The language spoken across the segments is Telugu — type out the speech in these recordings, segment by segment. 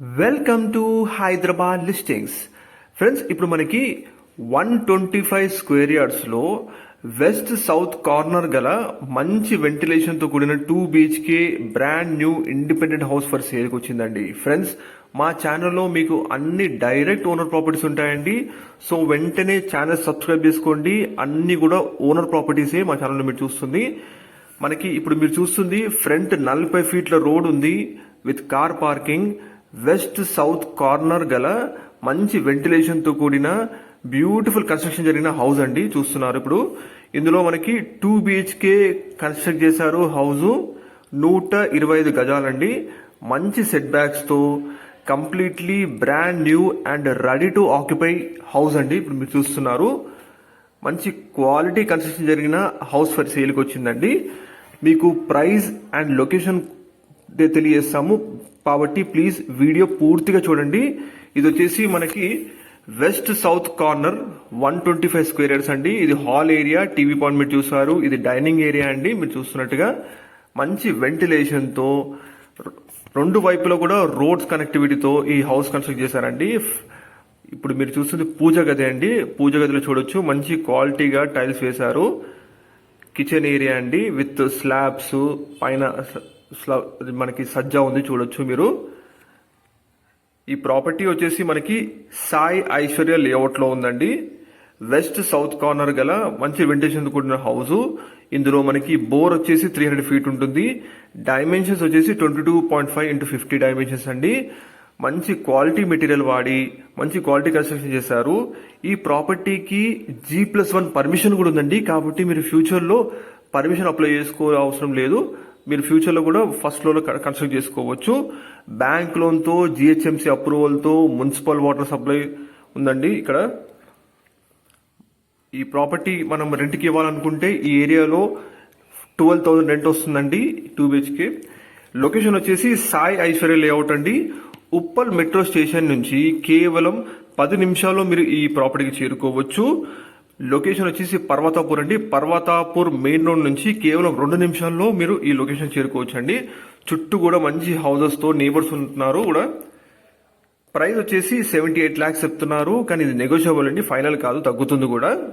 Welcome to Hyderabad listings friends ఇప్పుడు మనకి వన్ ట్వంటీ ఫైవ్ స్క్వేర్ యార్డ్స్లో వెస్ట్ సౌత్ కార్నర్ గల మంచి వెంటిలేషన్తో కూడిన two BHK brand new independent house for సేల్కి వచ్చిందండి. ఫ్రెండ్స్ మా ఛానల్లో మీకు అన్ని డైరెక్ట్ ఓనర్ ప్రాపర్టీస్ ఉంటాయండి. సో వెంటనే ఛానల్ సబ్స్క్రైబ్ చేసుకోండి. అన్ని కూడా ఓనర్ ప్రాపర్టీసే మా ఛానల్లో మీరు చూస్తుంది. మనకి ఇప్పుడు మీరు చూస్తుంది ఫ్రంట్ నలభై ఫీట్ల రోడ్ ఉంది with car parking west south corner గల మంచి వెంటిలేషన్తో కూడిన బ్యూటిఫుల్ కన్స్ట్రక్షన్ జరిగిన హౌస్ అండి. చూస్తున్నారు ఇప్పుడు. ఇందులో మనకి టూ బిహెచ్కే కన్స్ట్రక్ట్ చేశారు హౌస్ నూట ఇరవై ఐదు గజాలండి. మంచి set బ్యాక్స్తో completely brand new and ready to occupy house అండి. ఇప్పుడు మీరు చూస్తున్నారు. మంచి క్వాలిటీ కన్స్ట్రక్షన్ జరిగిన హౌస్ ఫర్ సేల్కి వచ్చిందండి. మీకు ప్రైస్ అండ్ లొకేషన్ తెలియజేస్తాము. కాబట్టి ప్లీజ్ వీడియో పూర్తిగా చూడండి. ఇది వచ్చేసి మనకి west south corner one twenty five square yards అండి. ఇది హాల్ ఏరియా టీవీ పాయింట్ మీరు చూసారు. ఇది డైనింగ్ ఏరియా అండి మీరు చూస్తున్నట్టుగా. మంచి వెంటిలేషన్తో రెండు వైపులో కూడా రోడ్స్ కనెక్టివిటీతో ఈ హౌస్ కన్స్ట్రక్ట్ చేశారండి. ఇప్పుడు మీరు చూస్తుంది పూజ గది అండి. పూజ గదిలో చూడొచ్చు. మంచి క్వాలిటీగా టైల్స్ వేశారు. కిచెన్ ఏరియా అండి విత్ స్లాబ్స్ పైన స్లా- మనకి సజ్జ ఉంది చూడొచ్చు మీరు. ఈ ప్రాపర్టీ వచ్చేసి మనకి సాయి ఐశ్వర్య లేఅవుట్లో ఉందండి. వెస్ట్ సౌత్ కార్నర్ గల మంచి వెంటేషన్ కూడిన హౌస్ ఇందులో మనకి బోర్ వచ్చేసి త్రీ హండ్రెడ్ ఫీట్ ఉంటుంది. డైమెన్షన్స్ వచ్చేసి twenty two point five into fifty dimensions అండి. మంచి క్వాలిటీ మెటీరియల్ వాడి మంచి క్వాలిటీ కన్స్ట్రక్షన్ చేశారు. ఈ ప్రాపర్టీకి జీ ప్లస్ వన్ పర్మిషన్ కూడా ఉందండి. కాబట్టి మీరు ఫ్యూచర్లో పర్మిషన్ అప్లై చేసుకో అవసరం లేదు. మీరు ఫ్యూచర్లో కూడా ఫస్ట్ ఫ్లోర్లో కన్స్ట్రక్ట్ చేసుకోవచ్చు. బ్యాంక్ లోన్తో జిహెచ్ఎంసీ అప్రూవల్తో మున్సిపల్ వాటర్ సప్లై ఉందండి ఇక్కడ. ఈ ప్రాపర్టీ మనం రెంట్కి ఇవ్వాలనుకుంటే ఈ ఏరియాలో ట్వెల్వ్ థౌసండ్ రెంట్ వస్తుందండి టూ బిహెచ్కే. లొకేషన్ వచ్చేసి సాయి ఐశ్వర్య లేఅవుట్ అండి. ఉప్పల్ మెట్రో స్టేషన్ నుంచి కేవలం పది నిమిషాల్లో మీరు ఈ ప్రాపర్టీకి చేరుకోవచ్చు. లొకేషన్ వచ్చేసి పర్వతాపూర్ అండి. పర్వతాపూర్ మెయిన్ రోడ్ నుంచి కేవలం రెండు నిమిషాల్లో మీరు ఈ లొకేషన్ చేరుకోవచ్చు అండి చుట్టూ కూడా మంచి హౌసెస్తో నేబర్స్ ఉంటున్నారు కూడా. ప్రైస్ వచ్చేసి సెవెంటీ ఎయిట్ ల్యాక్స్ చెప్తున్నారు. కానీ ఇది నెగోషియబుల్ అండి. ఫైనల్ కాదు తగ్గుతుంది కూడా.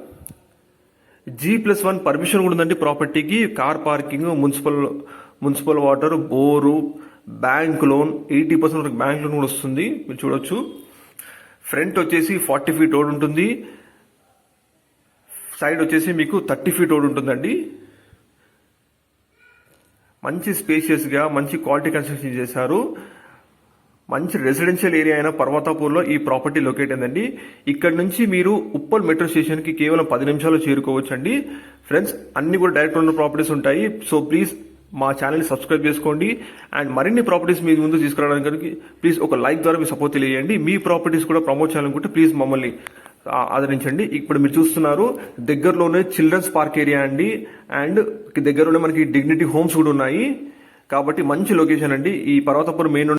జీ ప్లస్ వన్ పర్మిషన్ కూడా ఉందండి ప్రాపర్టీకి car parking municipal municipal water bore bank loan eighty percent వరకు బ్యాంక్ లోన్ కూడా వస్తుంది. మీరు చూడొచ్చు. ఫ్రంట్ వచ్చేసి ఫార్టీ ఫీట్ రోడ్ ఉంటుంది. సైడ్ వచ్చేసి మీకు థర్టీ ఫీట్ రోడ్ ఉంటుందండి. మంచి స్పేషియస్గా మంచి క్వాలిటీ కన్స్ట్రక్షన్ చేశారు. మంచి రెసిడెన్షియల్ ఏరియా అయిన పర్వతాపూర్లో ఈ ప్రాపర్టీ లొకేట్ అయిందండి. ఇక్కడ నుంచి మీరు ఉప్పల్ మెట్రో స్టేషన్కి కేవలం పది నిమిషాల్లో చేరుకోవచ్చండి. ఫ్రెండ్స్ అన్ని కూడా డైరెక్ట్ ఉన్న ప్రాపర్టీస్ ఉంటాయి. సో ప్లీజ్ మా ఛానల్ని సబ్స్క్రైబ్ చేసుకోండి. అండ్ మరిన్ని ప్రాపర్టీస్ మీ ముందు తీసుకురావడానికి ప్లీజ్ ఒక లైక్ ద్వారా మీ సపోర్ట్ తెలియజేయండి. మీ ప్రాపర్టీస్ కూడా ప్రమోట్ చేయాలనుకుంటే ప్లీజ్ మమ్మల్ని ఆదరించండి. ఇప్పుడు మీరు చూస్తున్నారు దగ్గరలోనే చిల్డ్రన్స్ పార్క్ ఏరియా అండి. అండ్ దగ్గరలోనే మనకి డిగ్నిటీ హోమ్స్ కూడా ఉన్నాయి. కాబట్టి మంచి లొకేషన్ అండి. ఈ పర్వతపురం మెయిన్